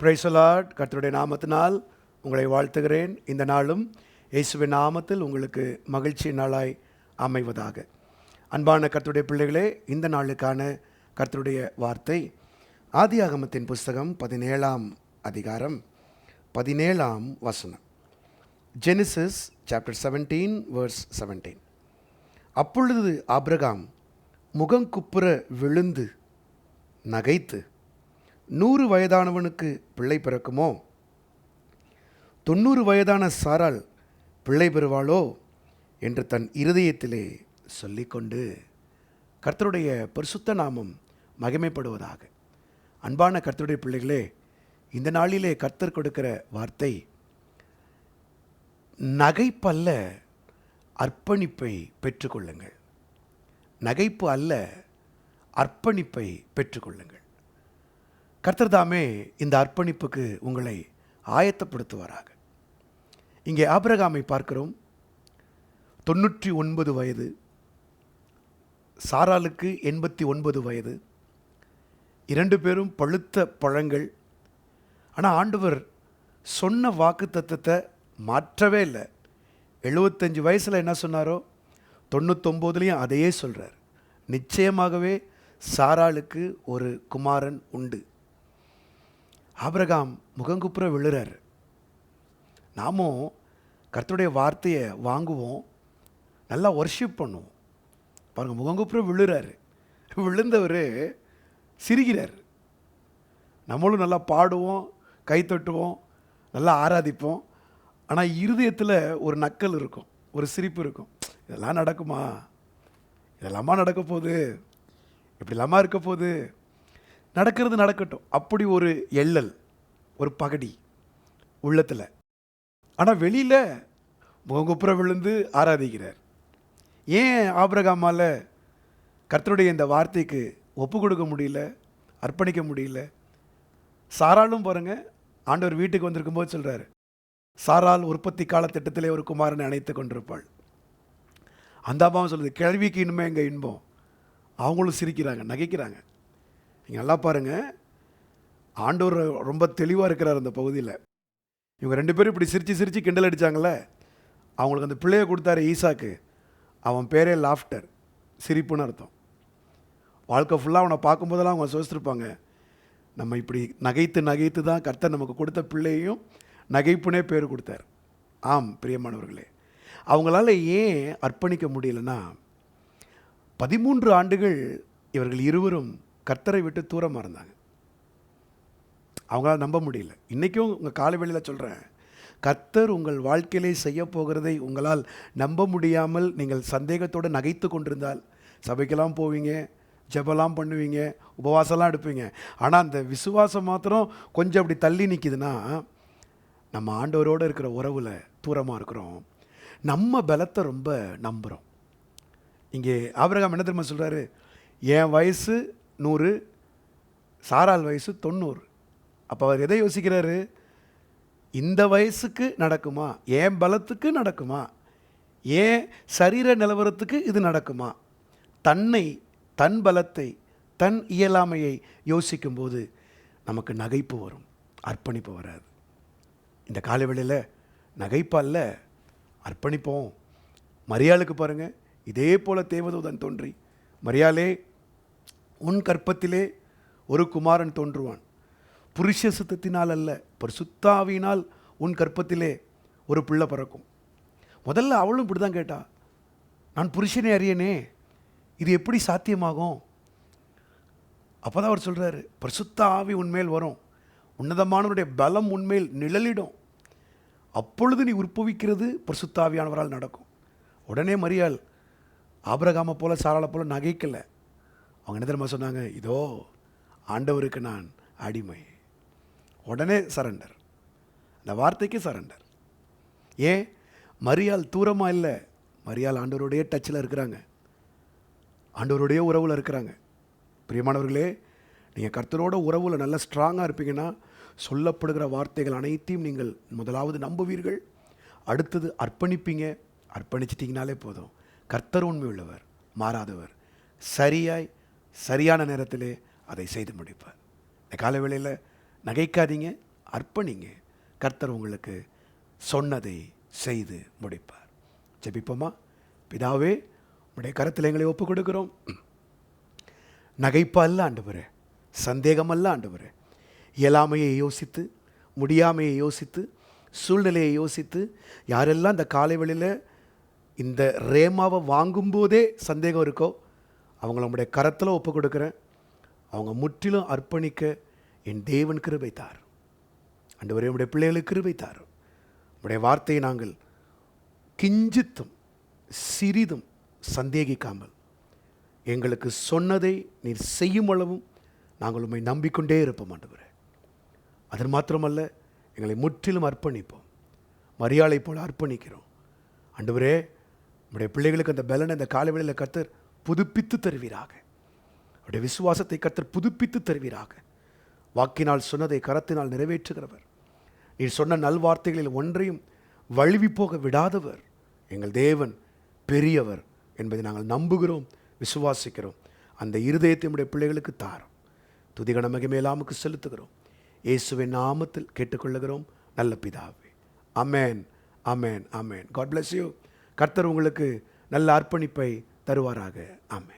பிரைசலாட் கர்த்தருடைய நாமத்தினால் உங்களை வாழ்த்துகிறேன். இந்த நாளும் இயேசுவின் நாமத்தில் உங்களுக்கு மகிழ்ச்சி நாளாய் அமைவதாக. அன்பான கர்த்தருடைய பிள்ளைகளே இந்த நாளுக்கான கர்த்தருடைய வார்த்தை ஆதியாகமத்தின் புஸ்தகம் பதினேழாம் அதிகாரம் பதினேழாம் வசனம். Genesis chapter seventeen verse seventeen அப்பொழுது ஆப்ரகாம் முகங்குப்புற விழுந்து நகைத்து நூறு வயதானவனுக்கு பிள்ளை பிறக்குமோ? தொண்ணூறு வயதான சாரால் பிள்ளை பெறுவாளோ? என்று தன் இருதயத்திலே சொல்லிக்கொண்டு கர்த்தருடைய பரிசுத்த நாமம் மகிமைப்படுவதாக. அன்பான கர்த்தருடைய பிள்ளைகளே இந்த நாளிலே கர்த்தர் கொடுக்கிற வார்த்தை நகைப்பல்ல அர்ப்பணிப்பை பெற்றுக்கொள்ளுங்கள். நகைப்பு அல்ல அர்ப்பணிப்பை பெற்றுக்கொள்ளுங்கள். கர்த்தர்தாமே இந்த அர்ப்பணிப்புக்கு உங்களை ஆயத்தப்படுத்துவாராக. இங்கே ஆபிரகாமை பார்க்கிறோம். தொண்ணூற்றி ஒன்பது வயது. சாராளுக்கு எண்பத்தி ஒன்பது வயது. இரண்டு பேரும் பழுத்த பழங்கள். ஆனால் ஆண்டவர் சொன்ன வாக்கு தத்துவத்தை மாற்றவே இல்லை. எழுபத்தஞ்சு வயசில் என்ன சொன்னாரோ தொண்ணூத்தொம்போதுலேயும் அதையே சொல்கிறார் நிச்சயமாகவே சாராளுக்கு ஒரு குமாரன் உண்டு. ஆபிரகாம் முகங்குப்புற விழுறார். நாமும் கர்த்தருடைய வார்த்தையை வாங்குவோம் நல்லா ஒர்ஷிப் பண்ணுவோம். பாருங்கள் முகங்குப்புற விழுறார். விழுந்தவர் சிரிக்கிறார். நம்மளும் நல்லா பாடுவோம் கை தட்டுவோம் நல்லா ஆராதிப்போம். ஆனால் இருதயத்தில் ஒரு நக்கல் இருக்கும் ஒரு சிரிப்பு இருக்கும். இதெல்லாம் நடக்குமா? இதெல்லாமா நடக்க போகுது இப்படிலாமா இருக்க போகுது நடக்கிறது நடக்கட்டும். அப்படி ஒரு எள்ளல் ஒரு பகடி உள்ளத்தில். ஆனால் வெளியில் முகங்குப்புற விழுந்து ஆராதிக்கிறார். ஏன் ஆபிரகாமால் கர்த்தருடைய இந்த வார்த்தைக்கு ஒப்பு கொடுக்க முடியல அர்ப்பணிக்க முடியல? சாராலும் பாருங்கள் ஆண்டவர் வீட்டுக்கு வந்திருக்கும் போது சொல்கிறாரு சாரால் உற்பத்தி காலத்திட்டத்திலே ஒரு குமாரனை அணைத்து கொண்டிருப்பாள். அந்த அம்மாவும் சொல்லுது கிழவிக்கு இனிமே எங்கள் இன்பம்? அவங்களும் சிரிக்கிறாங்க நகைக்கிறாங்க. நீங்கள் நல்லா பாருங்கள் ஆண்டவர் ரொம்ப தெளிவாக இருக்கிறார் அந்த பகுதியில். இவங்க ரெண்டு பேரும் இப்படி சிரித்து சிரித்து கிண்டல் அடித்தாங்களே அவங்களுக்கு அந்த பிள்ளையை கொடுத்தாரு ஈசாக்கு. அவன் பேரே லாஃப்டர். சிரிப்புன்னு அர்த்தம். வாழ்க்கை ஃபுல்லாக அவனை பார்க்கும்போதெல்லாம் அவங்க சோசித்திருப்பாங்க நம்ம இப்படி நகைத்து நகைத்து தான் கர்த்தர் நமக்கு கொடுத்த பிள்ளையையும் நகைப்புனே பேர் கொடுத்தார். ஆம் பிரியமானவர்களே. அவங்களால ஏன் அர்ப்பணிக்க முடியலன்னா பதிமூன்று ஆண்டுகள் இவர்கள் இருவரும் கர்த்தரை விட்டு தூரமாக இருந்தாங்க அவங்களால நம்ப முடியல. இன்றைக்கும் உங்கள் காலை சொல்கிறேன் கர்த்தர் உங்கள் வாழ்க்கையிலே செய்ய போகிறதை உங்களால் நம்ப முடியாமல் நீங்கள் சந்தேகத்தோடு நகைத்து கொண்டிருந்தால் சபைக்கெல்லாம் போவீங்க ஜெபலாம் பண்ணுவீங்க உபவாசம்லாம் எடுப்பீங்க. ஆனால் அந்த விசுவாசம் மாத்திரம் கொஞ்சம் அப்படி தள்ளி நிற்கிதுன்னா நம்ம ஆண்டவரோடு இருக்கிற உறவில் தூரமாக இருக்கிறோம். நம்ம பலத்தை ரொம்ப நம்புகிறோம் இங்கே ஆபிரகாம் என்ன தெரியுமா சொல்கிறாரு என் வயசு நூறு சாரால் வயசு தொண்ணூறு. அப்போ அவர் எதை யோசிக்கிறாரு? இந்த வயசுக்கு நடக்குமா? ஏன் பலத்துக்கு நடக்குமா? ஏன் சரீர நிலவரத்துக்கு இது நடக்குமா? தன்னை தன் பலத்தை தன் இயலாமையை யோசிக்கும்போது நமக்கு நகைப்பு வரும் அர்ப்பணிப்பு வராது. இந்த காலவெளியில் நகைப்பல்ல அர்ப்பணிப்போம். மரியாளுக்கு பாருங்கள் இதே போல் தேவதூதன் தோன்றி மரியாளே உன் கற்பத்திலே ஒரு குமாரன் தோன்றுவான். புருஷ சுத்தத்தினால் அல்ல பரிசுத்தாவினால் உன் கற்பத்திலே ஒரு பிள்ளை பிறக்கும். முதல்ல அவளும் இப்படி தான் கேட்டா நான் புருஷனே அறியனே இது எப்படி சாத்தியமாகும்? அப்போ தான் அவர் சொல்கிறாரு பரிசுத்த ஆவி உன்மேல் வரும். உன்னதமானவருடைய பலம் உன்மேல் நிழலிடும். அப்பொழுது நீ உற்பவிக்கிறது பரிசுத்தாவியானவரால் நடக்கும். உடனே மரியாள் ஆபரகாம போல சாராளை போல நகைக்கலை. அவங்க என்ன தெரியுமா சொன்னாங்க? இதோ ஆண்டவருக்கு நான் அடிமை. உடனே சரண்டர் அந்த வார்த்தைக்கு சரண்டர் ஏன்? மரியாள் தூரமாக இல்லை. மரியாள் ஆண்டவருடைய டச்சில் இருக்கிறாங்க. ஆண்டவருடைய உறவில் இருக்கிறாங்க. பிரியமானவர்களே நீங்கள் கர்த்தரோட உறவில் நல்ல ஸ்ட்ராங்காக இருப்பீங்கன்னா சொல்லப்படுகிற வார்த்தைகள் அனைத்தையும் நீங்கள் முதலாவது நம்புவீர்கள். அடுத்தது அர்ப்பணிப்பீங்க. அர்ப்பணிச்சிட்டிங்கனாலே போதும். கர்த்தர் உண்மை உள்ளவர் மாறாதவர். சரியாய் சரியான நேரத்திலே அதை செய்து முடிப்பார். இந்த காலவேளையில் நகைக்காதீங்க அர்ப்பணிங்க. கர்த்தர் உங்களுக்கு சொன்னதை செய்து முடிப்பார். ஜெபிப்போமா? பிதாவே உடைய கருத்தில் எங்களை ஒப்புக் கொடுக்கிறோம் நகைப்பா அல்ல ஆண்டவரே. சந்தேகமல்ல ஆண்டவர். இயலாமையை யோசித்து முடியாமையை யோசித்து சூழ்நிலையை யோசித்து யாரெல்லாம் இந்த காலை வேளையில் இந்த ரேமாவை வாங்கும்போதே சந்தேகம் இருக்கோ அவங்கள உங்களுடைய கரத்தில் ஒப்பு கொடுக்குறேன் அவங்க முற்றிலும் அர்ப்பணிக்க என் தேவன் கிருபை தார் ஆண்டவரே உடைய பிள்ளைகளுக்கு கிருபை தார் உடைய வார்த்தையை நாங்கள் கிஞ்சித்தும் சிறிதும் சந்தேகிக்காமல் எங்களுக்கு சொன்னதை நீர் செய்யும் அளவும் நாங்கள் உம்மை நம்பிக்கொண்டே இருப்போம் ஆண்டவரே. அது மாத்திரமல்ல எங்களை முற்றிலும் அர்ப்பணிப்போம். மரியாதை போல் அர்ப்பணிக்கிறோம். ஆண்டவரே நம்முடைய பிள்ளைகளுக்கு அந்த பலனை அந்த காலவெளியில் கத்தர் புதுப்பித்து தருவீராக. அவருடைய விசுவாசத்தை கத்தர் புதுப்பித்து தருவீராக. வாக்கினால் சொன்னதை கரத்தினால் நிறைவேற்றுகிறவர். நீர் சொன்ன நல்வார்த்தைகளில் ஒன்றையும் வழுவி போக விடாதவர். எங்கள் தேவன் பெரியவர் என்பதை நாங்கள் நம்புகிறோம் விசுவாசிக்கிறோம். அந்த இருதயத்தை நம்முடைய பிள்ளைகளுக்கு தாரும். துதிகண மகிமேலாமுக்கு செலுத்துகிறோம். இயேசுவின் நாமத்தில் கேட்டுக்கொள்ளுகிறோம். நல்ல பிதாவே. Amen amen amen God bless you கர்த்தர் உங்களுக்கு நல்ல அர்ப்பணிப்பை தருவாராக. ஆமை